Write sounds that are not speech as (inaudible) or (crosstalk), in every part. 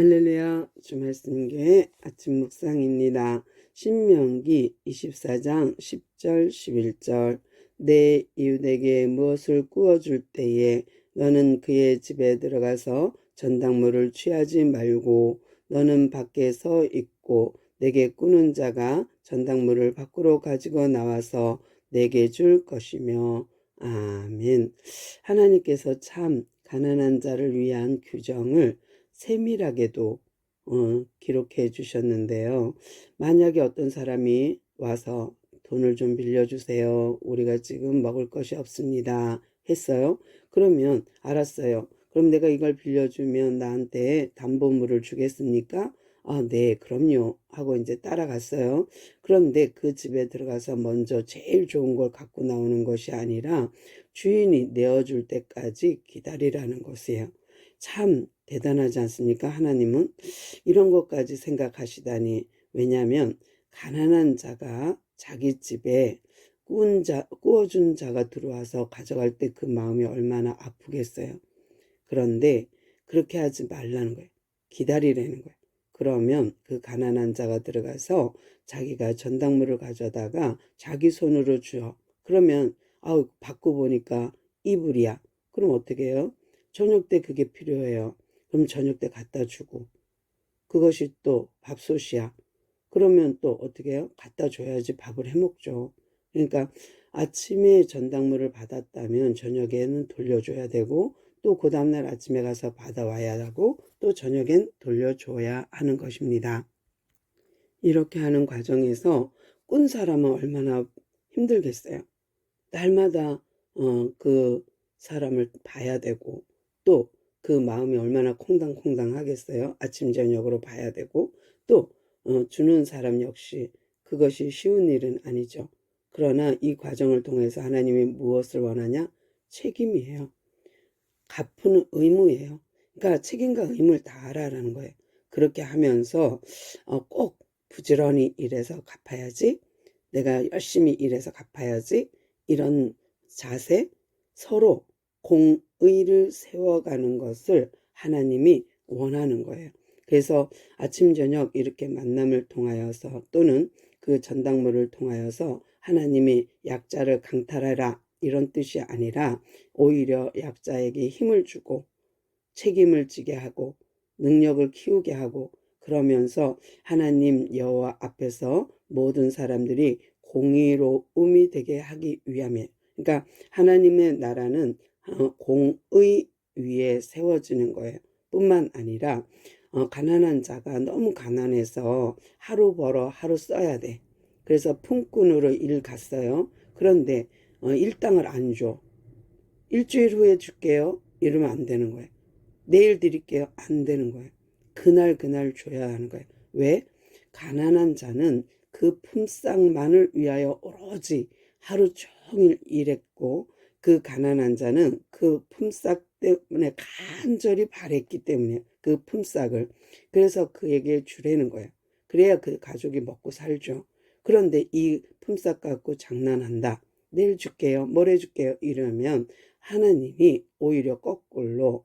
할렐루야 주말씀교회 아침 묵상입니다. 신명기 24장 10절 11절 내 이웃에게 무엇을 구워줄 때에 너는 그의 집에 들어가서 전당물을 취하지 말고 너는 밖에 서 있고 내게 꾸는 자가 전당물을 밖으로 가지고 나와서 내게 줄 것이며 아멘. 하나님께서 참 가난한 자를 위한 규정을 세밀하게도 어, 기록해 주셨는데요. 만약에 어떤 사람이 와서 돈을 좀 빌려주세요. 우리가 지금 먹을 것이 없습니다. 했어요. 그러면 알았어요. 그럼 내가 이걸 빌려주면 나한테 담보물을 주겠습니까? 아, 네, 그럼요. 하고 이제 따라갔어요. 그런데 그 집에 들어가서 먼저 제일 좋은 걸 갖고 나오는 것이 아니라 주인이 내어줄 때까지 기다리라는 것이에요. 참 대단하지 않습니까? 하나님은 이런 것까지 생각하시다니. 왜냐하면 가난한 자가 자기 집에 구운 자, 구워준 자가 들어와서 가져갈 때 그 마음이 얼마나 아프겠어요. 그런데 그렇게 하지 말라는 거예요. 기다리라는 거예요. 그러면 그 가난한 자가 들어가서 자기가 전당물을 가져다가 자기 손으로 주어. 그러면 아우 받고 보니까 이불이야. 그럼 어떻게 해요? 저녁 때 그게 필요해요. 그럼 저녁 때 갖다 주고 그것이 또 밥솥이야. 그러면 또 어떻게 해요? 갖다 줘야지 밥을 해 먹죠. 그러니까 아침에 전당물을 받았다면 저녁에는 돌려줘야 되고 또 그 다음날 아침에 가서 받아와야 하고 또 저녁엔 돌려줘야 하는 것입니다. 이렇게 하는 과정에서 꾼 사람은 얼마나 힘들겠어요. 날마다 어, 그 사람을 봐야 되고 또 그 마음이 얼마나 콩당콩당 하겠어요. 아침 저녁으로 봐야 되고 또 어, 주는 사람 역시 그것이 쉬운 일은 아니죠. 그러나 이 과정을 통해서 하나님이 무엇을 원하냐? 책임이에요. 갚는 의무예요. 그러니까 책임과 의무를 다 알아라는 거예요. 그렇게 하면서 어, 꼭 부지런히 일해서 갚아야지. 내가 열심히 일해서 갚아야지. 이런 자세 서로 공의를 세워가는 것을 하나님이 원하는 거예요. 그래서 아침 저녁 이렇게 만남을 통하여서 또는 그 전당물을 통하여서 하나님이 약자를 강탈하라 이런 뜻이 아니라 오히려 약자에게 힘을 주고 책임을 지게 하고 능력을 키우게 하고 그러면서 하나님 여호와 앞에서 모든 사람들이 공의로움이 되게 하기 위함에 그러니까 하나님의 나라는 어, 공의 위에 세워지는 거예요. 뿐만 아니라 어, 가난한 자가 너무 가난해서 하루 벌어 하루 써야 돼. 그래서 품꾼으로 일 갔어요. 그런데 어, 일당을 안 줘. 일주일 후에 줄게요. 이러면 안 되는 거예요. 내일 드릴게요. 안 되는 거예요. 그날 그날 줘야 하는 거예요. 왜? 가난한 자는 그 품삯만을 위하여 오로지 하루 종일 일했고 그 가난한 자는 그 품삯 때문에 간절히 바랬기 때문에 그 품삯을 그래서 그에게 주라는 거예요. 그래야 그 가족이 먹고 살죠. 그런데 이 품삯 갖고 장난한다. 내일 줄게요. 모레 줄게요. 이러면 하나님이 오히려 거꾸로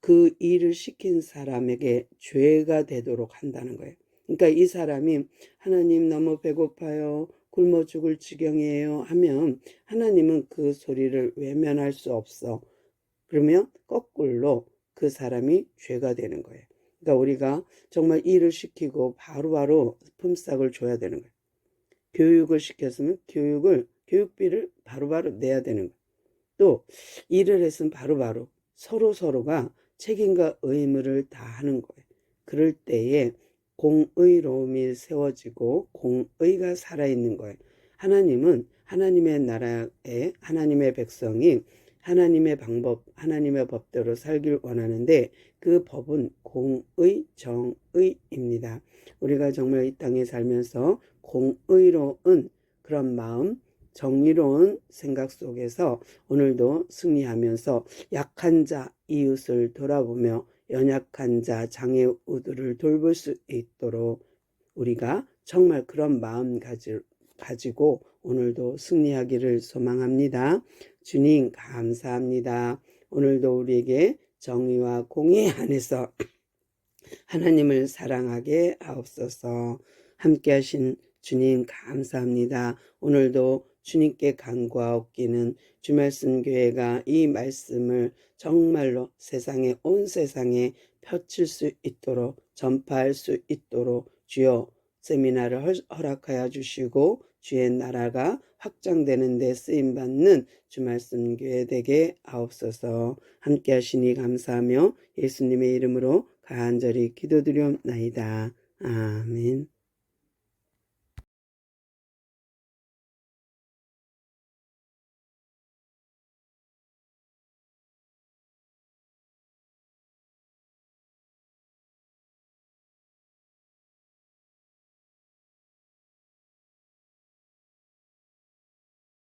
그 일을 시킨 사람에게 죄가 되도록 한다는 거예요. 그러니까 이 사람이 하나님 너무 배고파요. 굶어 죽을 지경이에요 하면 하나님은 그 소리를 외면할 수 없어. 그러면 거꾸로 그 사람이 죄가 되는 거예요. 그러니까 우리가 정말 일을 시키고 바로바로 품삯을 줘야 되는 거예요. 교육을 시켰으면 교육을 교육비를 바로바로 내야 되는 거예요. 또 일을 했으면 바로바로 서로 서로가 책임과 의무를 다 하는 거예요. 그럴 때에 공의로움이 세워지고 공의가 살아있는 거예요. 하나님은 하나님의 나라에 하나님의 백성이 하나님의 방법, 하나님의 법대로 살길 원하는데 그 법은 공의, 정의입니다. 우리가 정말 이 땅에 살면서 공의로운 그런 마음, 정의로운 생각 속에서 오늘도 승리하면서 약한 자, 이웃을 돌아보며 연약한 자, 장애우들을 돌볼 수 있도록 우리가 정말 그런 마음 가지, 가지고 오늘도 승리하기를 소망합니다. 주님, 감사합니다. 오늘도 우리에게 정의와 공의 안에서 (clears throat) 하나님을 사랑하게 하옵소서. 함께 하신 주님 감사합니다. 오늘도 주님께 간구하옵기는 주말씀 교회가 이 말씀을 정말로 세상에 온 세상에 펼칠 수 있도록 전파할 수 있도록 주여 세미나를 허- 허락하여 주시고 주의 나라가 확장되는 데 쓰임 받는 주말씀 교회 되게 하옵소서. 함께 하시니 감사하며 예수님의 이름으로 간절히 기도드리옵나이다. 아멘.